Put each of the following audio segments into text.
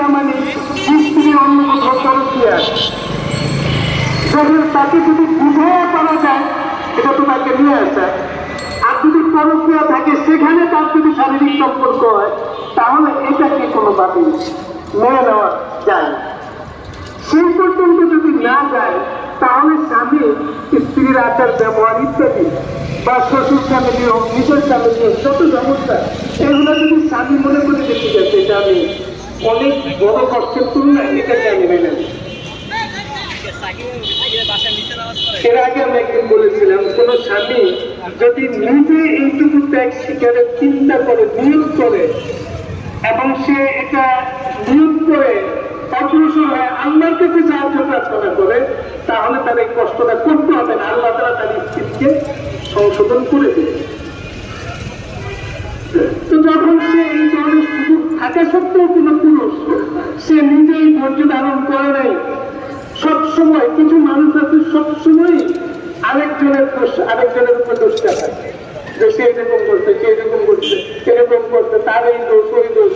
না মানে স্ত্রী অন্য কোথাও দেখেন তাকে যদি বুঝাইয়া পারা যায়, এটা তো তাকে নিয়ে আসা। আর যদি পরকিয়া থাকে, সেখানে তার যদি শারীরিক সম্পর্ক হয়, তাহলে এটাকে কোনো ভাবে মেনে নেওয়া যায়। সেই পর্যন্ত যদি না যায়, তাহলে স্বামী স্ত্রীর আচার, ব্যবহার ইত্যাদি বা শ্বশুর ফ্যামিলি হোক নিজের ফ্যামিলি হোক, যত সমস্যা এগুলো যদি স্বামী মনে করে যে ঠিক আছে এটা আমি অনেক বড় কষ্টের তুলনায় এটাকে আমি মেনে এর আগে আমি একদিন বলেছিলাম, কোন স্বামী যদি নিজে এইটুকু ত্যাগ শিকারের চিন্তা করে নিয়োগ করে, এবং সে এটা নিয়োগ করে অগ্রসর হয়ে, আল্লাহর কাছে সাহায্য প্রার্থনা করে, তাহলে তার এই কষ্টটা করতে হবে না। আল্লাহ তারা তার স্ত্রীকে সংশোধন করে দেবে পুরুষ সে নিজেই ধৈর্য ধারণ করে নাই। সবসময় কিছু মানুষ আছে সবসময় আরেকজনের দোষ, আরেকজনের উপর দোষটা থাকে যে সে এরকম করছে, সে এরকম করছে এরকম করছে, তার এই দোষ, ওই দোষ।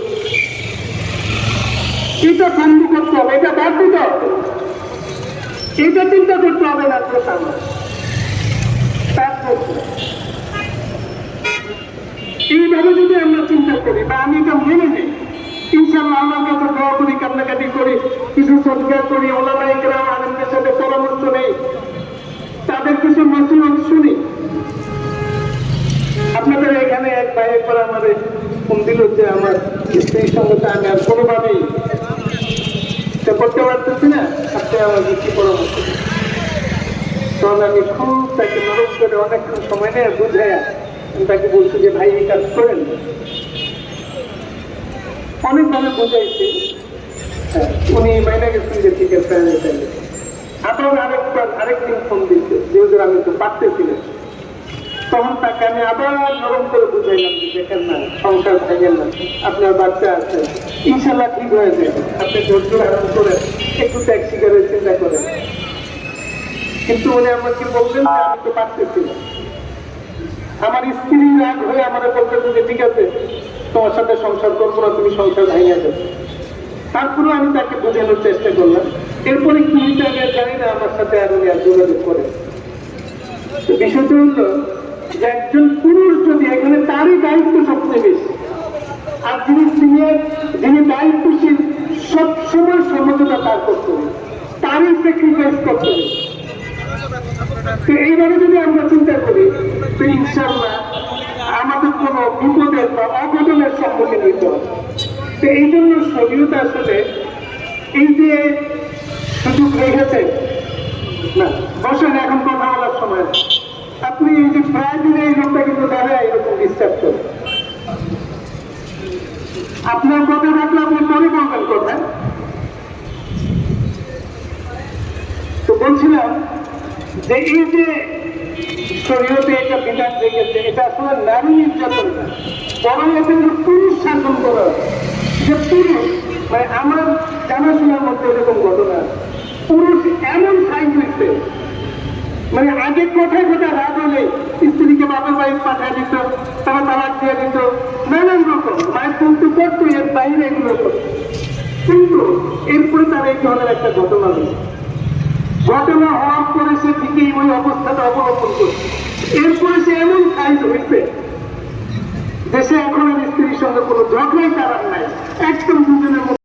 এটা বন্ধ করতে হবে, এটা বাদ দিতে হবে। এটা চিন্তা করতে হবে না দোষ আমার তার দোষ এইভাবে যদি আমরা চিন্তা করি, বা আমি এটা মেনে নিই কান্নাকাটি করি, কিছু সৎকার করি, ওলামা ইকরাম আলমদের সাথে পরামর্শ নেই। তাদের কিছু নসিহত শুনি। আপনাদের এখানে এক ভাই একবার আমাদের ফোন দিল যে আমার স্ত্রীর সঙ্গে করতে পারতেছি না, আপনি আমার কি পরামর্শ আমি খুব তাকে নরম করে অনেকক্ষণ সময় নেয় বুঝাইয়া তাকে বলছি যে, ভাই, এই কাজ করেন। অনেকভাবে বোঝাইছি উনি মাইনে গেছেন যে ঠিক আছে আবার আরেকবার আরেকদিন ফোন দিচ্ছে, যেহেতু আমি তো পারতেছি না। তখন তাকে আমি আবার নরম করে বুঝাইলাম যে দেখেন না, সংসার ভাঙেন না, আপনার বাচ্চা আছে। ইনশাল্লাহ ঠিক হয়ে যাবে। আপনি ধৈর্য ধারণ করে একটু ত্যাগ শিকারের চিন্তা করেন। কিন্তু উনি আমাকে বললেন যে আমি তো পারতেছি আমার স্ত্রী রাগ হয়ে আমার বলতেছে যে ঠিক আছে তোমার সাথে সংসার করব না, তুমি সংসার ভাঙিয়ে যাবে তারপরে আমি তাকে বোঝানোর চেষ্টা করলাম। এরপরে কি জানি না, আমার সাথে আর উনি আর যোগাযোগ করে একজন পুরুষ যদি এখানে তারই দায়িত্ব সবচেয়ে বেশি আর যিনি সিনিয়র, যিনি দায়িত্বশীল সবসময় সমঝোতা তার করতে হবে। তারই স্যাক্রিফাইস করতে হবে। এইভাবে যদি আমরা চিন্তা করি, তো ইনশাল্লাহ কোনো বিপদের বা অঘটনের সম্মুখীন হইতে হবে। তো এই জন্য শরীয়ত আসলে এই যে সুযোগ রেখেছে বসেন, এখন কথা বলার সময়। আপনি এই যে প্রায় দিনে এই লোকটা কিন্তু দাঁড়ায় এরকম ডিস্টার্ব করে। আপনার কথা থাকলে আপনি পরে বলবেন কথা। তো বলছিলাম যে এই যে শরীয়তে এটা বিধান রেখেছে, এটা আসলে নারী নির্যাতন না। বরং পুরুষ শাসন করা যে পুরুষ মানে আমার জানাশোনার মধ্যে এরকম ঘটনা পুরুষ এমন সাইন হয়েছে মানে আগে কোথায় কোথায় রাগ হলে স্ত্রীকে বাবার বাড়ি পাঠিয়ে দিত, তারা তালাক দিয়ে দিত, নানান রকম, মায়ের কিন্তু করতো, এর বাইরে এগুলো কিন্তু এরপরে তার এই ধরনের একটা ঘটনা হলো। ঘটনা পরে সে ঠিকই ওই অবস্থাটা অবলম্বন করছে এরপরে সে এমন সাইজ হয়েছে দেশে এখন স্ত্রীর সঙ্গে কোনো ঝগড়াই তার নাই। একদম